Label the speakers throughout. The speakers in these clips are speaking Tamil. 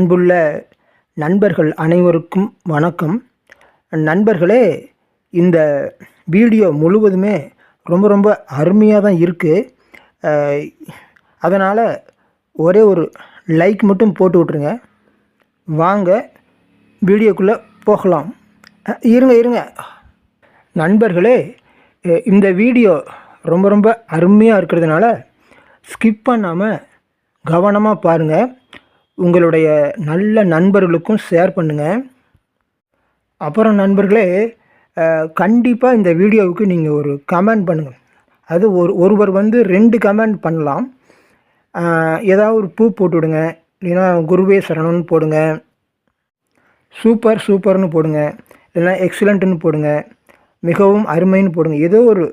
Speaker 1: அன்புள்ள நண்பர்கள் அனைவருக்கும் வணக்கம். நண்பர்களே இந்த வீடியோ முழுவதுமே ரொம்ப ரொம்ப அருமையாக தான் இருக்குது அதனால் ஒரே ஒரு லைக் மட்டும் போட்டு விட்ருங்க வாங்க வீடியோக்குள்ளே போகலாம். இருங்க இருங்க. நண்பர்களே இந்த வீடியோ ரொம்ப ரொம்ப அருமையாக இருக்கிறதுனால ஸ்கிப் பண்ணாமல் கவனமாக பாருங்கள் உங்களுடைய நல்ல நண்பர்களுக்கும் ஷேர் பண்ணுங்கள் அப்புறம் நண்பர்களே கண்டிப்பாக இந்த வீடியோவுக்கு நீங்கள் ஒரு கமெண்ட் பண்ணுங்கள் அது ஒரு ஒருவர் வந்து ரெண்டு கமெண்ட் பண்ணலாம். ஏதாவது ஒரு பூ போட்டு விடுங்க. இல்லைன்னா குருவே சரணம்னு போடுங்க. சூப்பர் சூப்பர்னு போடுங்க. இல்லைன்னா எக்ஸலண்ட்டுன்னு போடுங்க. மிகவும் அருமைன்னு போடுங்க. ஏதோ ஒரு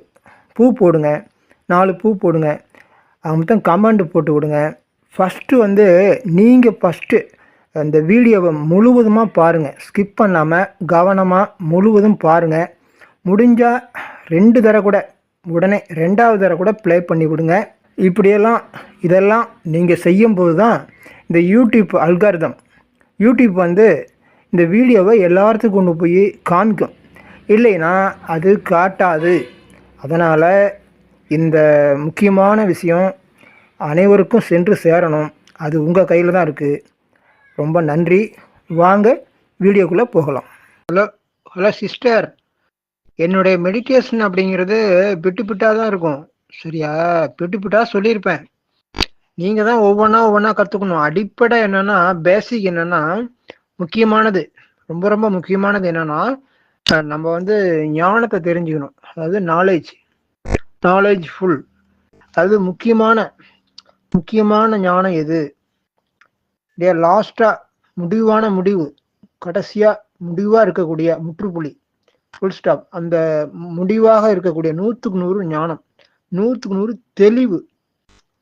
Speaker 1: பூ போடுங்க. நாலு பூ போடுங்க. அது மொத்தம் கமெண்ட் போட்டு விடுங்க. ஃபஸ்ட்டு வந்து நீங்கள் ஃபஸ்ட்டு அந்த வீடியோவை முழுவதுமாக பாருங்கள் ஸ்கிப் பண்ணாமல் கவனமாக முழுவதும் பாருங்கள் முடிஞ்சால் ரெண்டு தடவை கூட உடனே ரெண்டாவது தடவை கூட ப்ளே பண்ணி விடுங்க. இப்படியெல்லாம் இதெல்லாம் நீங்கள் செய்யும்போது தான் இந்த யூடியூப் அல்காரிதம் யூடியூப் வந்து இந்த வீடியோவை எல்லாத்துக்கும் கொண்டு போய் காமிக்கும் இல்லைன்னா அது காட்டாது. அதனால் இந்த முக்கியமான விஷயம் அனைவருக்கும் சென்று சேரணும். அது உங்கள் கையில் தான் இருக்குது ரொம்ப நன்றி. வாங்க வீடியோக்குள்ளே போகலாம். Hello hello sister. என்னுடைய மெடிடேஷன் அப்படிங்கிறது பிட்டு பிட்டாக தான் இருக்கும். சரியா? பிட்டு பிட்டாக சொல்லியிருப்பேன். நீங்கள் தான் ஒவ்வொன்றா ஒவ்வொன்றா கற்றுக்கணும் அடிப்படை என்னென்னா பேசிக் என்னென்னா முக்கியமானது. ரொம்ப ரொம்ப முக்கியமானது என்னென்னா நம்ம வந்து ஞானத்தை தெரிஞ்சுக்கணும். அதாவது நாலேஜ் நாலேஜ் ஃபுல் அது முக்கியமான முக்கியமான ஞானம் எது? இல்லையா லாஸ்டா முடிவான முடிவு கடைசியா முடிவா இருக்கக்கூடிய முற்றுப்புள்ளி ஃபுல் ஸ்டாப் அந்த முடிவாக இருக்கக்கூடிய நூற்றுக்கு நூறு ஞானம் நூற்றுக்கு நூறு தெளிவு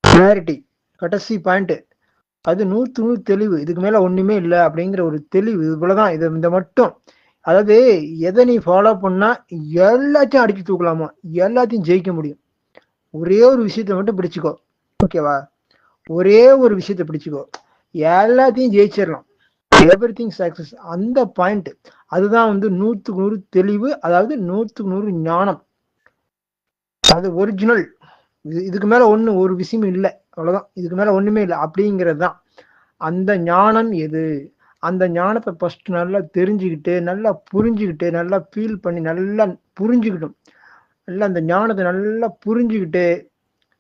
Speaker 1: கிளாரிட்டி கடைசி பாயிண்ட் அது நூற்று நூறு தெளிவு இதுக்கு மேல ஒண்ணுமே இல்லை அப்படிங்கிற ஒரு தெளிவு இவ்வளவுதான். இது இந்த மட்டும். அதாவது எதை நீ ஃபாலோ பண்ணா எல்லாத்தையும் அடிச்சு தூக்கலாமா? எல்லாத்தையும் ஜெயிக்க முடியும். ஒரே ஒரு விஷயத்த மட்டும் பிடிச்சிக்கோ. ஓகேவா ஒரே ஒரு விஷயத்த பிடிச்சுக்கோ. எல்லாத்தையும் ஜெயிச்சிடலாம். எவ்ரி திங் சக்சஸ் அந்த பாயிண்ட் அதுதான் வந்து நூற்றுக்கு நூறு தெளிவு அதாவது நூற்றுக்கு நூறு ஞானம். அது ஒரிஜினல் இதுக்கு மேல ஒண்ணு ஒரு விஷயம் இல்லை. அவ்வளவுதான். இதுக்கு மேல ஒண்ணுமே இல்லை. அப்படிங்கிறது தான். அந்த ஞானம் எது? அந்த ஞானத்தை ஃபர்ஸ்ட் நல்லா தெரிஞ்சுக்கிட்டு நல்லா புரிஞ்சுக்கிட்டு நல்லா ஃபீல் பண்ணி நல்லா புரிஞ்சுக்கிட்டும். நல்லா அந்த ஞானத்தை நல்லா புரிஞ்சுக்கிட்டு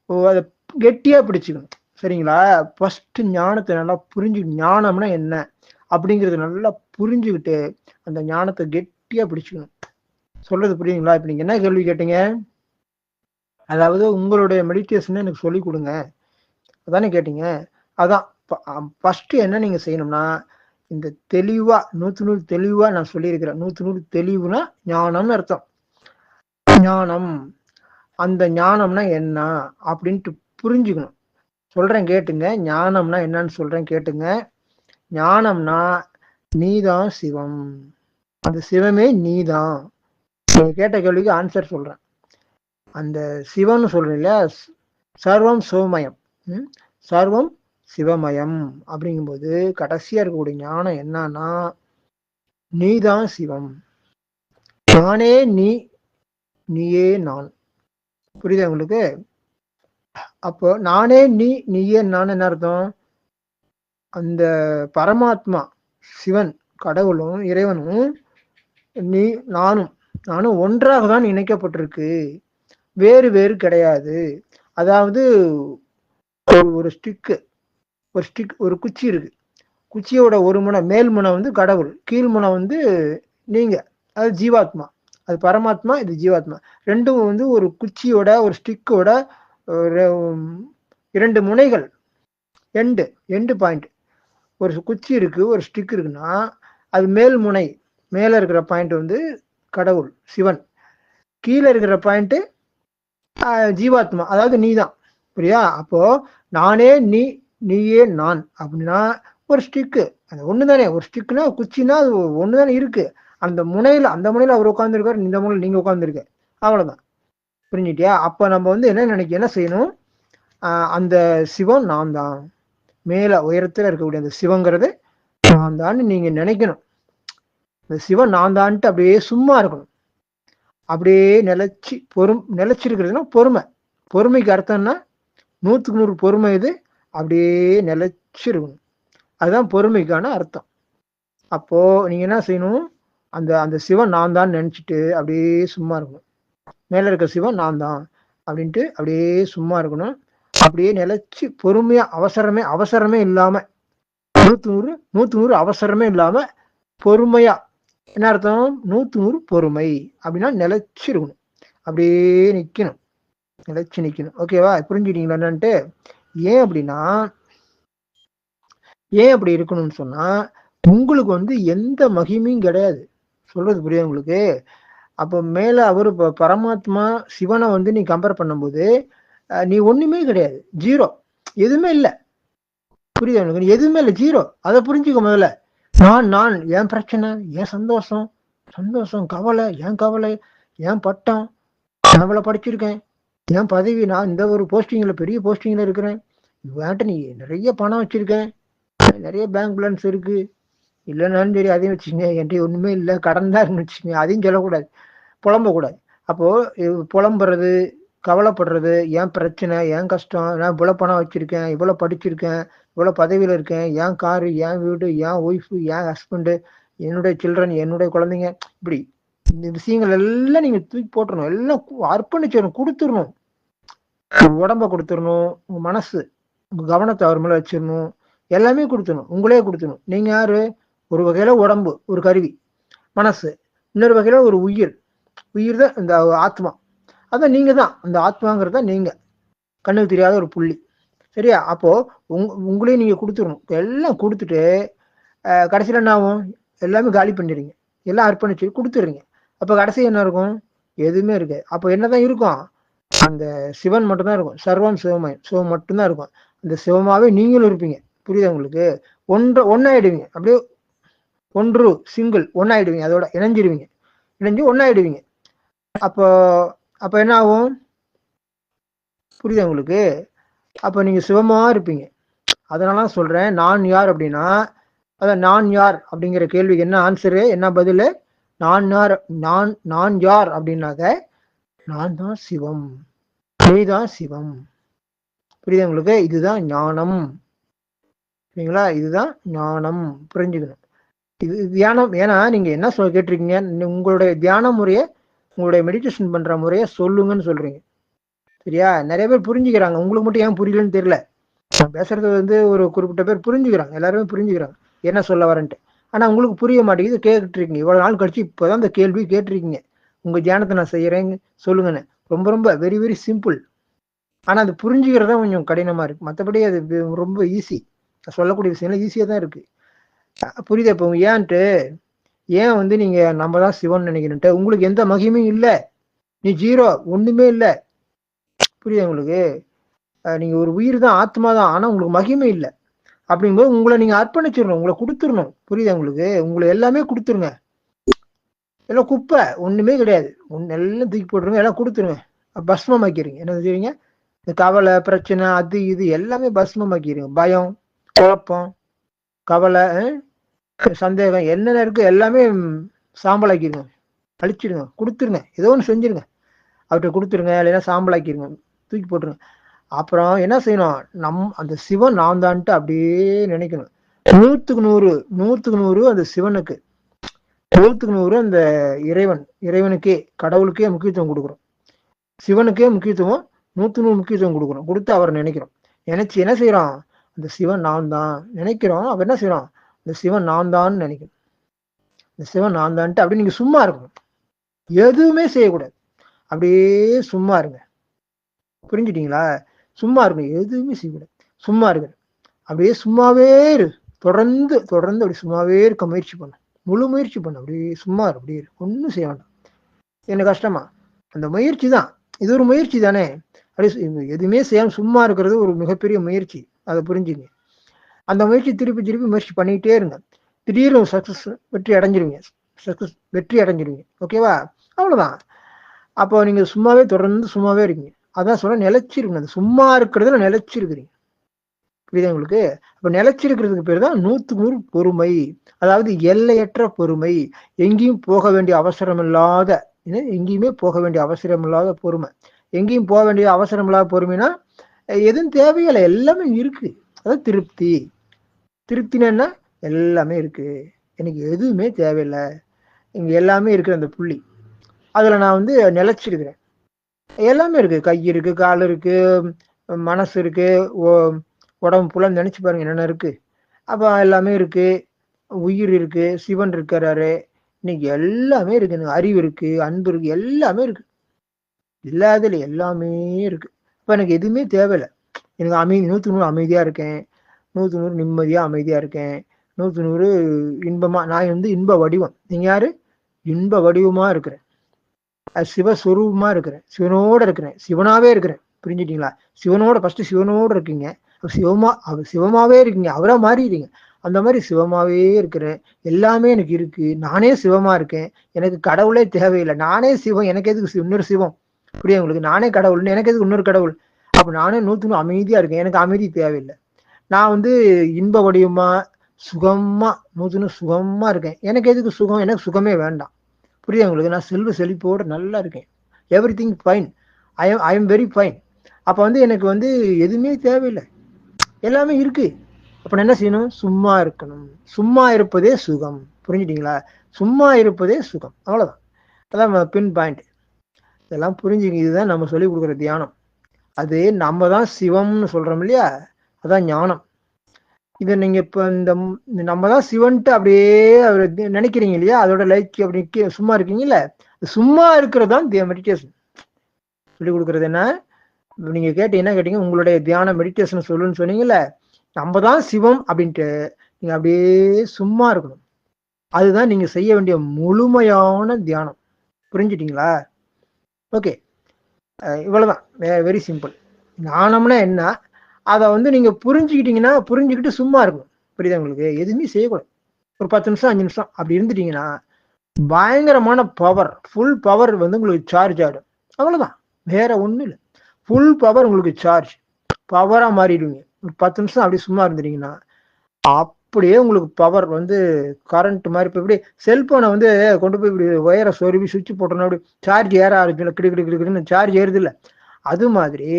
Speaker 1: ஓ அதை கெட்டியா பிடிச்சுக்கணும். சரிங்களா? ஃபர்ஸ்ட் ஞானத்தை நல்லா புரிஞ்சு ஞானம்னா என்ன? அப்படிங்கிறது நல்லா புரிஞ்சுக்கிட்டு அந்த ஞானத்தை கெட்டியாக பிடிச்சிக்கணும். சொல்றது புரியுங்களா இப்போ நீங்கள் என்ன கேள்வி கேட்டீங்க? அதாவது உங்களுடைய மெடிடேஷனை எனக்கு சொல்லி கொடுங்க. அதானே கேட்டீங்க? அதான் ஃபஸ்ட்டு என்ன நீங்கள் செய்யணும்னா இந்த தெளிவாக நூற்று நூறு தெளிவாக நான் சொல்லியிருக்கிறேன். நூற்று நூறு தெளிவுனா ஞானம்னு அர்த்தம். ஞானம். அந்த ஞானம்னா என்ன? அப்படின்ட்டு புரிஞ்சுக்கணும். சொல்றேன் கேட்டுங்க. ஞானம்னா என்னன்னு சொல்றேன் கேட்டுங்க. ஞானம்னா நீதான் சிவம். அந்த சிவமே நீதான். நீங்க கேட்ட கேள்விக்கு ஆன்சர் சொல்றேன். அந்த சிவம்னு சொல்றேன் சர்வம் சிவமயம் ம்? சர்வம் சிவமயம். அப்படிங்கும்போது கடைசியா இருக்கக்கூடிய ஞானம் என்னன்னா நீதான் சிவம். நானே நீ நீயே நான். புரியுதா உங்களுக்கு? அப்போ நானே நீ நீயே நான் என்ன அர்த்தம்? அந்த பரமாத்மா சிவன் கடவுளும் இறைவனும் நீ நானும் நானும் ஒன்றாக தான் இணைக்கப்பட்டிருக்கு. வேறு வேறு கிடையாது. அதாவது ஒரு ஒரு ஸ்டிக்கு ஒரு ஸ்டிக் ஒரு குச்சி இருக்கு. குச்சியோட ஒரு முனை மேல் முனை வந்து கடவுள் கீழ் முனை வந்து நீங்க. அது ஜீவாத்மா. அது பரமாத்மா இது ஜீவாத்மா. ரெண்டும் வந்து ஒரு குச்சியோட ஒரு ஸ்டிக்கோட இரண்டு முனைகள். எண்டு எண்டு பாயிண்ட் ஒரு குச்சி இருக்குது ஒரு ஸ்டிக் இருக்குன்னா அது மேல் முனை மேலே இருக்கிற பாயிண்ட் வந்து கடவுள் சிவன். கீழே இருக்கிற பாயிண்ட்டு ஜீவாத்மா அதாவது நீ தான் புரியா? அப்போது நானே நீ நீயே நான் அப்படின்னா ஒரு ஸ்டிக்கு அது ஒன்று தானே ஒரு ஸ்டிக்குனா குச்சின்னா அது ஒன்று தானே இருக்குது அந்த முனையில் அந்த முனையில் அவர் உட்காந்துருக்காரு இந்த முனையில் நீங்கள் உட்காந்துருக்க அவ்வளோதான் புரிஞ்சிட்டியா? அப்போ நம்ம வந்து என்ன நினைக்க என்ன செய்யணும்? அந்த சிவம் நான் தான். மேலே உயரத்தில் இருக்கக்கூடிய அந்த சிவங்கிறது நான் தான் நீங்கள் நினைக்கணும். இந்த சிவன் நான் தான்ட்டு அப்படியே சும்மா இருக்கணும். அப்படியே நிலச்சி பொறும் நிலைச்சிருக்கிறதுனா பொறுமை. பொறுமைக்கு அர்த்தம்னா நூற்றுக்கு நூறு பொறுமை இது. அப்படியே நிலைச்சிருக்கணும். அதுதான் பொறுமைக்கான அர்த்தம். அப்போது நீங்கள் என்ன செய்யணும்? அந்த அந்த சிவன் நான் தான் நினச்சிட்டு அப்படியே சும்மா இருக்கணும். மேலே இருக்க சிவன் நான் தான் அப்படின்ட்டு அப்படியே சும்மா இருக்கணும். அப்படியே நிலைச்சு பொறுமையா அவசரமே அவசரமே இல்லாம நூத்து நூறு நூத்து நூறு அவசரமே இல்லாம பொறுமையா. என்ன அர்த்தம்? நூத்து நூறு பொறுமை அப்படின்னா நிலச்சி இருக்கணும். அப்படியே நிக்கணும். நிலைச்சு நிக்கணும். ஓகேவா புரிஞ்சுட்டீங்களா என்னன்ட்டு? ஏன் அப்படின்னா ஏன் அப்படி இருக்கணும்னு சொன்னா உங்களுக்கு வந்து எந்த மகிமையும் கிடையாது. சொல்றது புரியுது உங்களுக்கு? அப்போ மேல அவரு ப- பரமாத்மா சிவனை வந்து நீ கம்பேர் பண்ணும்போது நீ ஒண்ணுமே கிடையாது. ஜீரோ எதுவுமே இல்லை. புரியுது எனக்கு எதுவுமே இல்லை. ஜீரோ அதை புரிஞ்சுக்க முதல்ல. நான் நான். என் பிரச்சனை என் சந்தோஷம். சந்தோஷம் கவலை என் கவலை என் பட்டம். நான் படிச்சிருக்கேன். என் பதவி நான் இந்த ஒரு போஸ்டிங்கில் பெரிய போஸ்டிங்கில் இருக்கிறேன். வேண்ட நீ நிறைய பணம் வச்சிருக்கேன். நிறைய பேங்க் பேலன்ஸ் இருக்குது இல்லைன்னாலும் சரி அதையும் வச்சுங்க என்கிட்ட ஒன்றுமே இல்லை. கடன் தான் இருக்குன்னு வச்சுங்க அதையும் சொல்லக்கூடாது. புலம்பக்கூடாது. அப்போது புலம்புறது கவலைப்படுறது ஏன் பிரச்சனை ஏன் கஷ்டம் நான் இவ்வளோ பணம் வச்சுருக்கேன் இவ்வளோ படிச்சிருக்கேன் இவ்வளோ பதவியில் இருக்கேன் ஏன் காரு என் வீடு என் ஒய்ஃபு ஏன் ஹஸ்பண்டு என்னுடைய சில்ட்ரன் என்னுடைய குழந்தைங்க இப்படி. இந்த விஷயங்கள் எல்லாம் நீங்கள் தூக்கி போட்டுடணும் எல்லாம் அர்ப்பணிச்சிடணும். கொடுத்துடணும். உடம்ப கொடுத்துடணும். உங்கள் மனசு உங்கள் கவனத்தை அவர் மேலே வச்சிடணும். எல்லாமே கொடுத்துடணும். உங்களே கொடுத்துடணும். நீங்கள் யார்? ஒரு வகையில உடம்பு ஒரு கருவி மனசு இன்னொரு வகையில ஒரு உயிர். உயிர் தான் இந்த ஆத்மா. அதான் நீங்க தான். அந்த ஆத்மாங்கிறது தான் நீங்க. கண்ணுக்கு தெரியாத ஒரு புள்ளி. சரியா? அப்போ உங் உங்களையும் நீங்க கொடுத்துடணும். எல்லாம் கொடுத்துட்டு கடைசியில் என்ன ஆகும்? எல்லாமே காலி பண்ணிடுறீங்க எல்லாம் அர்ப்பணிச்சு கொடுத்துடுறீங்க. அப்போ கடைசி என்ன இருக்கும்? எதுவுமே இருக்கு அப்போ என்னதான் இருக்கும்? அந்த சிவன் மட்டும்தான் இருக்கும். சர்வம் சிவமயம் சிவம் மட்டும்தான் இருக்கும். அந்த சிவமாவே நீங்களும் இருப்பீங்க. புரியுதா உங்களுக்கு? ஒன்றை ஒன்னாயிடுவீங்க அப்படியே ஒன்று சிங்கிள் ஒன்னாயிடுவீங்க. அதோட இணைஞ்சிடுவீங்க இணைஞ்சு ஒன்னாயிடுவீங்க. அப்போ அப்போ என்ன ஆகும் புரியுதா உங்களுக்கு? அப்போ நீங்க சிவமா இருப்பீங்க. அதனால சொல்கிறேன் சொல்றேன் நான் யார் அப்படின்னா அதான் நான் யார் அப்படிங்கிற கேள்விக்கு என்ன ஆன்சரு என்ன பதில்? நான் யார் நான் நான் யார் அப்படின்னாக்க நான் தான் சிவம். நீதான் சிவம். புரியுதா உங்களுக்கு? இதுதான் ஞானம். சரிங்களா இதுதான் ஞானம். புரிஞ்சுக்கணும். இது தியானம் ஏன்னா நீங்க என்ன சொல்ல கேட்டிருக்கீங்க உங்களுடைய தியான முறையை உங்களுடைய மெடிடேஷன் பண்ற முறையை சொல்லுங்கன்னு சொல்றீங்க. சரியா? நிறைய பேர் புரிஞ்சுக்கிறாங்க. உங்களுக்கு மட்டும் ஏன் புரியலன்னு தெரியல. நான் பேசுறது வந்து ஒரு குறிப்பிட்ட பேர் புரிஞ்சுக்கிறாங்க. எல்லாருமே புரிஞ்சுக்கிறாங்க. என்ன சொல்ல வரேன்ட்டு. ஆனா உங்களுக்கு புரிய மாட்டேங்குது. கேட்டுட்டு இருக்கீங்க இவ்வளவு நாள் கழிச்சு இப்பதான் அந்த கேள்வி கேட்டிருக்கீங்க. உங்க தியானத்தை நான் செய்யறேங்க சொல்லுங்கன்னு. ரொம்ப ரொம்ப வெரி வெரி சிம்பிள் ஆனா அது புரிஞ்சுக்கிறதா கொஞ்சம் கடினமா இருக்கு. மற்றபடி அது ரொம்ப ஈஸி சொல்லக்கூடிய விஷயம்லாம் ஈஸியா தான் இருக்கு. புரியுதா. இப்போ ஏன்ட்டு? ஏன் வந்து நீங்க நம்ம தான் சிவன் நினைக்கணுன்ட்டு? உங்களுக்கு எந்த மகிமையும் இல்லை. நீ ஜீரோ. ஒண்ணுமே இல்லை. புரியுது உங்களுக்கு? நீங்க ஒரு உயிர் தான் ஆத்மா தான். ஆனா உங்களுக்கு மகிமை இல்லை. அப்படிங்கும்போது உங்களை நீங்க அர்ப்பணிச்சிடணும். உங்களை கொடுத்துடணும். புரியுது உங்களுக்கு? உங்களை எல்லாமே கொடுத்துருங்க. எல்லாம் குப்பை. ஒண்ணுமே கிடையாது. ஒன்று எல்லாம் தூக்கி போட்டுருங்க. எல்லாம் கொடுத்துருங்க. பஸ்மமாக்கிறீங்க என்ன செய்வீங்க இந்த கவலை பிரச்சனை அது இது எல்லாமே பஸ்மமாக்கிறீங்க பயம் குழப்பம். கவலை சந்தேகம் என்னென்ன இருக்கு எல்லாமே சாம்பலாக்கிடுங்க. அழிச்சிடுங்க கொடுத்துருங்க. ஏதோ ஒன்று செஞ்சிருங்க. அவர்கிட்ட கொடுத்துருங்க இல்லைன்னா சாம்பலாக்கிடுங்க. தூக்கி போட்டுருங்க. அப்புறம் என்ன செய்யணும்? நம் அந்த சிவன் நான் தான்ட்டு அப்படியே நினைக்கணும். நூற்றுக்கு நூறு நூற்றுக்கு நூறு அந்த சிவனுக்கு. நூற்றுக்கு நூறு அந்த இறைவன் இறைவனுக்கே கடவுளுக்கே முக்கியத்துவம் கொடுக்குறோம். சிவனுக்கே முக்கியத்துவம் நூற்று நூறு முக்கியத்துவம் கொடுக்குறோம். கொடுத்து அவரை நினைக்கிறோம். நினைச்சு என்ன செய்யறோம்? அந்த சிவன் நான் தான். நினைக்கிறோம். அப்ப என்ன செய்யறோம்? இந்த சிவன் நான் தான் நினைக்கணும் இந்த சிவன் நான் தான்ட்டு அப்படி நீங்க சும்மா இருக்கணும். எதுவுமே செய்யக்கூடாது. அப்படியே சும்மா இருங்க. புரிஞ்சுட்டீங்களா? சும்மா இருங்க. எதுவுமே செய்யக்கூடாது. சும்மா இருங்க. அப்படியே சும்மாவே இரு. தொடர்ந்து தொடர்ந்து அப்படி சும்மாவே இருக்க முயற்சி பண்ணு. முழு முயற்சி பண்ணு. அப்படியே சும்மா இரு. அப்படியே ஒன்றும் செய்ய வேண்டாம். என்ன கஷ்டமா? அந்த முயற்சி தான். இது ஒரு முயற்சி தானே. அப்படியே எதுவுமே செய்யாமல் சும்மா இருக்கிறது ஒரு மிகப்பெரிய முயற்சி. அதை புரிஞ்சுங்க. அந்த முயற்சி திருப்பி திருப்பி முயற்சி பண்ணிக்கிட்டே இருங்க. திடீர்னு சக்ஸஸ் வெற்றி அடைஞ்சிருவீங்க. சக்ஸஸ் வெற்றி அடைஞ்சிருவீங்க. ஓகேவா அவ்வளோதான் அப்போ நீங்கள் சும்மாவே தொடர்ந்து சும்மாவே இருக்கீங்க. அதான் சொல்ல நிலச்சிருக்கணும் அது சும்மா இருக்கிறதுல நிலச்சிருக்கிறீங்க. புரியுதா உங்களுக்கு? அப்போ நிலைச்சிருக்கிறதுக்கு பேர் தான் நூற்று நூறு பொறுமை. அதாவது எல்லையற்ற பொறுமை. எங்கேயும் போக வேண்டிய அவசரம் இல்லாத என்ன, எங்கேயுமே போக வேண்டிய அவசரம் இல்லாத பொறுமை. எங்கேயும் போக வேண்டிய அவசரம் இல்லாத பொறுமைனா எதுவும் தேவையில்லை எல்லாமே இருக்கு. அதாவது திருப்தி. திருப்தினா எல்லாமே இருக்கு. எனக்கு எதுவுமே தேவையில்லை. இங்க எல்லாமே இருக்கிற அந்த புள்ளி. அதுல நான் வந்து நிலைச்சிருக்கிறேன். எல்லாமே இருக்கு. கை இருக்கு கால் இருக்கு மனசு இருக்கு உடம்பு புலம் நினைச்சு பாருங்க என்னென்ன இருக்கு. அப்ப எல்லாமே இருக்கு. உயிர் இருக்கு சிவன் இருக்கிறாரு. இன்னைக்கு எல்லாமே இருக்கு. எனக்கு அறிவு இருக்கு அன்பு இருக்கு எல்லாமே இருக்கு. இல்லாததுல எல்லாமே இருக்கு. இப்போ எனக்கு எதுவுமே தேவையில்லை. எனக்கு அமைதி நூத்தி நூறு அமைதியாக இருக்கேன். நூற்று நூறு நிம்மதியாக அமைதியாக இருக்கேன். நூற்று நூறு இன்பமாக நான் வந்து இன்ப வடிவம். நீங்கள் யார்? இன்ப வடிவமாக இருக்கிறேன். சிவஸ்வரூபமாக இருக்கிறேன். சிவனோடு இருக்கிறேன். சிவனாகவே இருக்கிறேன். புரிஞ்சுட்டிங்களா? சிவனோட ஃபஸ்ட்டு சிவனோடு இருக்கீங்க. சிவமா அவர் சிவமாகவே இருக்கீங்க. அவராக மாறிடுறீங்க. அந்த மாதிரி சிவமாகவே இருக்கிறேன். எல்லாமே எனக்கு இருக்குது நானே சிவமாக இருக்கேன். எனக்கு கடவுளே தேவையில்லை. நானே சிவம். எனக்கு எதுக்கு? இன்னொரு சிவம். புரியுது உங்களுக்கு? நானே கடவுள். எனக்கு எதுக்கு இன்னொரு கடவுள்? அப்ப நானே நூத்தி நூறு அமைதியா இருக்கேன். எனக்கு அமைதி தேவையில்லை. நான் வந்து இன்ப வடிவமா சுகமா நூத்தி நூறு சுகமா இருக்கேன். எனக்கு எதுக்கு சுகம்? எனக்கு சுகமே வேண்டாம். புரியுது உங்களுக்கு? நான் செல்வ செழிப்போடு நல்லா இருக்கேன். Everything fine I am I am very fine அப்போ வந்து எனக்கு வந்து எதுவுமே தேவையில்லை. எல்லாமே இருக்கு. அப்ப நான் என்ன செய்யணும்? சும்மா இருக்கணும். சும்மா இருப்பதே சுகம். புரிஞ்சுட்டீங்களா? சும்மா இருப்பதே சுகம். அவ்வளவுதான். அதான் பின் பாயிண்ட். இதெல்லாம் புரிஞ்சுங்க. இதுதான் நம்ம சொல்லி கொடுக்குற தியானம். அது நம்ம தான் சிவம்னு சொல்கிறோம் இல்லையா? அதான் ஞானம். இதை நீங்கள் இப்போ இந்த நம்ம தான் சிவன்ட்டு அப்படியே அவர் நினைக்கிறீங்க இல்லையா? அதோட லைக் அப்படி சும்மா இருக்கீங்கல்ல? சும்மா இருக்கிறது தான் மெடிடேஷன் சொல்லி கொடுக்குறது என்ன? நீங்க கேட்டு என்ன கேட்டீங்க? உங்களுடைய தியான மெடிடேஷன் சொல்லுன்னு சொன்னீங்கல்ல? நம்ம தான் சிவம் அப்படின்ட்டு நீங்க அப்படியே சும்மா இருக்கணும். அதுதான் நீங்க செய்ய வேண்டிய முழுமையான தியானம். புரிஞ்சுட்டீங்களா? ஓகே இவ்வளவுதான். வெரி சிம்பிள் ஞானம்னா என்ன? அதை வந்து நீங்க புரிஞ்சுக்கிட்டீங்கன்னா புரிஞ்சுக்கிட்டு சும்மா இருக்கணும். புரியுதா உங்களுக்கு? எதுவுமே செய்யக்கூடாது. ஒரு பத்து நிமிஷம் அஞ்சு நிமிஷம் அப்படி இருந்துட்டீங்கன்னா பயங்கரமான பவர் ஃபுல் பவர் வந்து உங்களுக்கு சார்ஜ் ஆகிடும் அவ்வளோதான் வேற ஒன்றும் இல்லை. ஃபுல் பவர் உங்களுக்கு சார்ஜ் பவரா மாறிடுவீங்க. ஒரு பத்து நிமிஷம் அப்படி சும்மா இருந்துட்டீங்கன்னா அப்படியே உங்களுக்கு பவர் வந்து கரண்ட் மாதிரி இப்போ இப்படி செல்போனை வந்து கொண்டு போய் இப்படி ஒயரை சொருவி சுவிட்ச் போட்டோம்னா அப்படி சார்ஜ் ஏற ஆரம்பிச்சு கிடு கிடு கிடுன்னு சார்ஜ் ஏறுதில்ல அது மாதிரி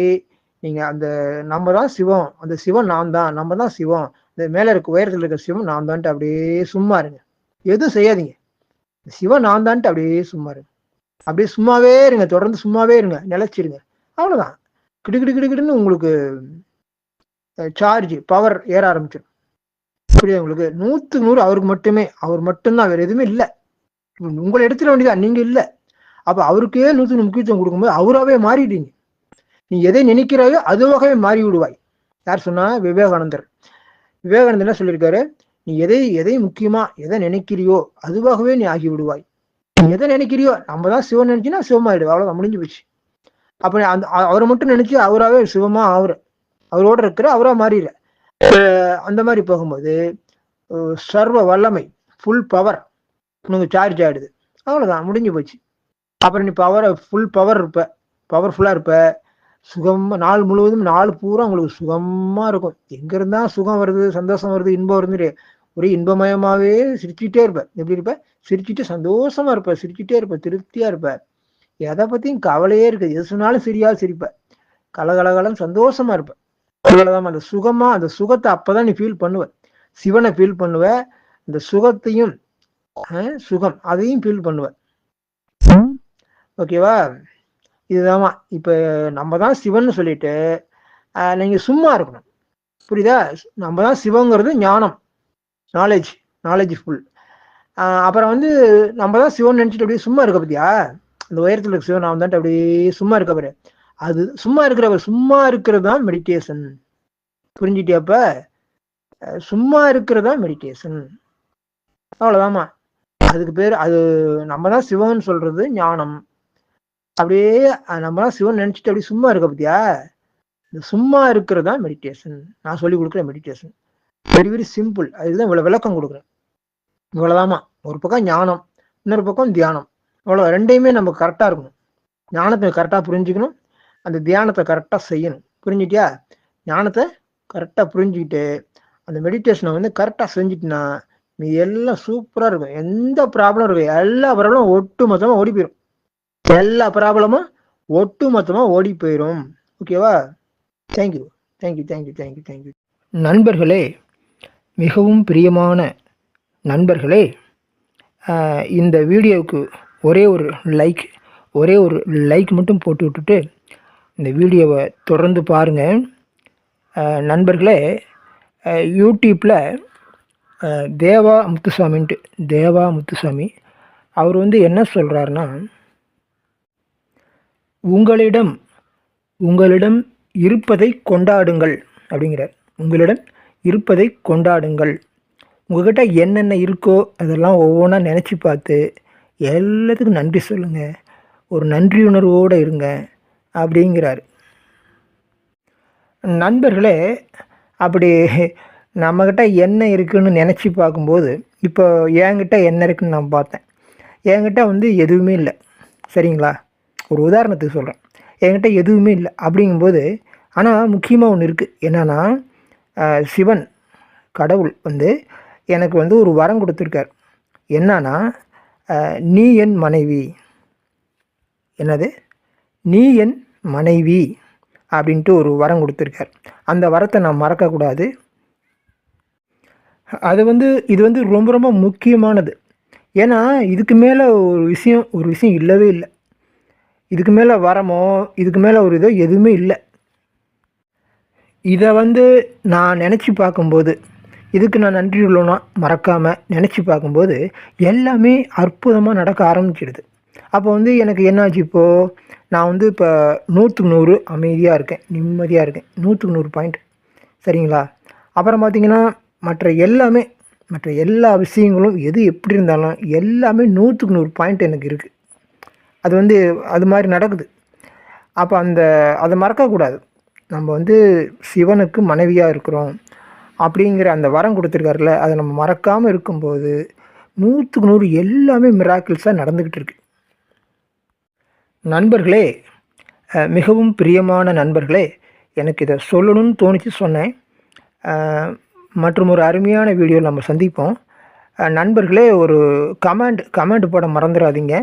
Speaker 1: நீங்கள் அந்த நம்ம தான் சிவம். அந்த சிவம் நான் தான். நம்ம தான் சிவம். இந்த மேலே இருக்க உயரத்தில் இருக்க சிவம் நான் தான்ட்டு அப்படியே சும்மா இருங்க. எதுவும் செய்யாதீங்க. சிவன் நான் தான்ட்டு அப்படியே சும்மா இருங்க. அப்படியே சும்மாவே இருங்க. தொடர்ந்து சும்மாவே இருங்க. நிலச்சிருங்க. அவ்வளோதான் கிடு கிடு கிடு கிடுன்னு உங்களுக்கு சார்ஜ் பவர் ஏற ஆரம்பிச்சிடும் புரியுது உங்களுக்கு. நூத்துக்கு நூறு அவருக்கு மட்டுமே. அவர் மட்டும்தான் வேற எதுவுமே இல்லை. உங்களை எடுத்துட வேண்டியதா நீங்க இல்ல. அப்ப அவருக்கே நூத்துக்கு நூறு முக்கியத்துவம் கொடுக்கும்போது அவராவே மாறிடுங்க நீ எதை நினைக்கிறாயோ அதுவாகவே மாறி விடுவாய். யார் சொன்னா? விவேகானந்தர். விவேகானந்தர் என்ன சொல்லியிருக்காரு? நீ எதை எதை முக்கியமா எதை நினைக்கிறியோ அதுவாகவே நீ ஆகி விடுவாய். நீ எதை நினைக்கிறியோ நம்ம தான் சிவன் நினைச்சினா சிவமாயிடுவா அவ்வளவுதான் முடிஞ்சு போச்சு. அப்ப நீ அந்த அவரை மட்டும் நினைச்சு அவராவே சிவமா ஆகுற அவரோட இருக்கிற அவரா மாறிடுற. அந்த மாதிரி போகும்போது சர்வ வல்லமை ஃபுல் பவர் உனக்கு சார்ஜ் ஆயிடுது. அவ்வளோதான் முடிஞ்சு போச்சு. அப்புறம் நீ பவரை ஃபுல் பவர் இருப்ப. பவர்ஃபுல்லாக இருப்ப. சுகமாக நாள் முழுவதும் நாள் பூரா உங்களுக்கு சுகமாக இருக்கும். எங்க சுகம் வருது சந்தோஷம் வருது இன்பம் வருது ஒரே இன்பமயமாகவே சிரிச்சுட்டே இருப்ப. எப்படி இருப்ப? சிரிச்சுட்டு சந்தோஷமா இருப்ப. சிரிச்சுட்டே இருப்ப. திருப்தியாக இருப்ப. எதை பற்றியும் கவலையே இருக்குது. எது சொன்னாலும் சரியா சிரிப்ப. கலகலகலம் சந்தோஷமா இருப்பேன் அவ்வளவுதான் அந்த சுகமா அந்த சுகத்தை அப்பதான் நீ ஃபீல் பண்ணுவ. சிவனை ஃபீல் பண்ணுவ. இந்த சுகத்தையும் சுகம் அதையும் ஃபீல் பண்ணுவ. ஓகேவா இதுதாம்மா. இப்ப நம்ம தான் சிவன் சொல்லிட்டு நீங்க சும்மா இருக்கணும். புரியுதா? நம்ம தான் சிவங்கிறது ஞானம். நாலேஜ் நாலேஜ் ஃபுல் அப்புறம் வந்து நம்ம தான் சிவன் நினைச்சிட்டு அப்படியே சும்மா இருக்க பத்தியா? அந்த உயரத்துல இருக்க சிவன் நான் வந்துட்டு அப்படியே சும்மா இருக்க பாரு. அது சும்மா இருக்கிறவர் சும்மா இருக்கிறது தான் மெடிடேஷன் புரிஞ்சிட்டியாப்ப சும்மா இருக்கிறது தான் மெடிடேஷன் அவ்வளோதாம்மா அதுக்கு பேர் அது நம்ம தான் சிவன் சொல்றது ஞானம். அப்படியே நம்ம தான் சிவன் நினச்சிட்டு அப்படியே சும்மா இருக்க பத்தியா? இந்த சும்மா இருக்கிறது தான் மெடிடேஷன் நான் சொல்லி கொடுக்குற மெடிடேஷன் வெரி வெரி சிம்பிள் அதுதான் இவ்வளோ விளக்கம் கொடுக்குறேன். இவ்வளோதாம்மா ஒரு பக்கம் ஞானம் இன்னொரு பக்கம் தியானம். இவ்வளோ ரெண்டையுமே நம்ம கரெக்டாக இருக்கணும். ஞானத்தை கரெக்டாக புரிஞ்சுக்கணும். அந்த தியானத்தை கரெக்டாக செய்யணும். புரிஞ்சுட்டியா ஞானத்தை கரெக்டாக புரிஞ்சுக்கிட்டு அந்த மெடிடேஷனை வந்து கரெக்டாக செஞ்சுட்டுனா நீ எல்லாம் சூப்பராக இருக்கும். எந்த ப்ராப்ளம் இருக்கும் எல்லா ப்ராப்ளமும் ஒட்டு மொத்தமாக ஓடி போயிடும் எல்லா ப்ராப்ளமும் ஒட்டு மொத்தமாக ஓடி போயிடும் ஓகேவா thank you thank you thank you thank you thank you நண்பர்களே மிகவும் பிரியமான நண்பர்களே இந்த வீடியோவுக்கு ஒரே ஒரு லைக் ஒரே ஒரு லைக் மட்டும் போட்டு விட்டுட்டு இந்த வீடியோவை தொடர்ந்து பாருங்கள் நண்பர்களே யூடியூப்பில் தேவா முத்துசாமின்ட்டு தேவா முத்துசாமி அவர் வந்து என்ன சொல்கிறாருன்னா உங்களிடம் உங்களிடம் இருப்பதை கொண்டாடுங்கள் அப்படிங்கிறார். உங்களிடம் இருப்பதை கொண்டாடுங்கள். உங்கள்கிட்ட என்னென்ன இருக்கோ அதெல்லாம் ஒவ்வொன்றா நினச்சி பார்த்து எல்லாத்துக்கும் நன்றி சொல்லுங்கள் ஒரு நன்றி உணர்வோடு இருங்க. அப்படிங்கிறாரு. நண்பர்களே அப்படி நம்மக்கிட்ட என்ன இருக்குதுன்னு நினச்சி பார்க்கும்போது இப்போ என்கிட்ட என்ன இருக்குன்னு நான் பார்த்தேன். என்கிட்ட வந்து எதுவுமே இல்லை. சரிங்களா? ஒரு உதாரணத்துக்கு சொல்கிறேன் என்கிட்ட எதுவுமே இல்லை அப்படிங்கும்போது ஆனால் முக்கியமாக ஒன்று இருக்குது என்னென்னா சிவன் கடவுள் வந்து எனக்கு வந்து ஒரு வரம் கொடுத்துருக்கார். என்னன்னா நீ என் மனைவி. என்னது? நீ என் மனைவி அப்படின்ட்டு ஒரு வரம் கொடுத்துருக்கார். அந்த வரத்தை நான் மறக்கக்கூடாது. அது வந்து இது வந்து ரொம்ப ரொம்ப முக்கியமானது. ஏன்னா இதுக்கு மேலே ஒரு விஷயம் ஒரு விஷயம் இல்லவே இல்லை. இதுக்கு மேலே வரமோ இதுக்கு மேலே ஒரு இதோ எதுவுமே இல்லை. இதை வந்து நான் நினச்சி பார்க்கும்போது இதுக்கு நான் நன்றி உள்ளோன்னா மறக்காமல் நினச்சி பார்க்கும்போது எல்லாமே அற்புதமாக நடக்க ஆரம்பிச்சிடுது. அப்போ வந்து எனக்கு என்னாச்சு இப்போது நான் வந்து இப்போ நூற்றுக்கு நூறு அமைதியாக இருக்கேன் நிம்மதியாக இருக்கேன். நூற்றுக்கு நூறு பாயிண்ட் சரிங்களா? அப்புறம் பார்த்தீங்கன்னா மற்ற எல்லாமே மற்ற எல்லா விஷயங்களும் எது எப்படி இருந்தாலும் எல்லாமே நூற்றுக்கு நூறு பாயிண்ட் எனக்கு இருக்குது அது வந்து அது மாதிரி நடக்குது. அப்போ அந்த அதை மறக்கக்கூடாது நம்ம வந்து சிவனுக்கு மனைவியாக இருக்கிறோம் அப்படிங்கிற அந்த வரம் கொடுத்துருக்காருல அதை நம்ம மறக்காமல் இருக்கும்போது நூற்றுக்கு நூறு எல்லாமே மிராக்கிள்ஸாக நடந்துக்கிட்டு இருக்குது நண்பர்களே மிகவும் பிரியமான நண்பர்களே எனக்கு இதை சொல்லணும்னு தோணிச்சு சொன்னேன். மற்றும் ஒரு அருமையான வீடியோ நம்ம சந்திப்போம். நண்பர்களே ஒரு கமெண்ட் கமெண்ட் போட மறந்துடாதீங்க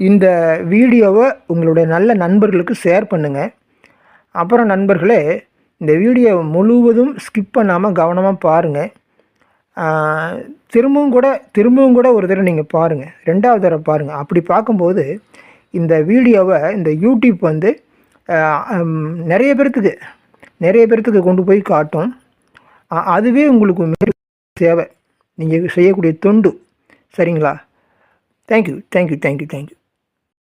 Speaker 1: இந்த வீடியோவை உங்களுடைய நல்ல நண்பர்களுக்கு ஷேர் பண்ணுங்கள் அப்புறம் நண்பர்களே இந்த வீடியோ முழுவதும் ஸ்கிப் பண்ணாமல் கவனமாக பாருங்கள் திரும்பவும் கூட திரும்பவும் கூட ஒரு தடவை நீங்கள் பாருங்கள் ரெண்டாவது தடவை பாருங்கள் அப்படி பார்க்கும்போது இந்த வீடியோவை இந்த யூடியூப் வந்து நிறைய பேர்த்துக்கு நிறைய பேர்த்துக்கு கொண்டு போய் காட்டும். அதுவே உங்களுக்கு மிக தேவை. நீங்கள் செய்யக்கூடிய தொண்டு. சரிங்களா? Thank you thank you thank you thank you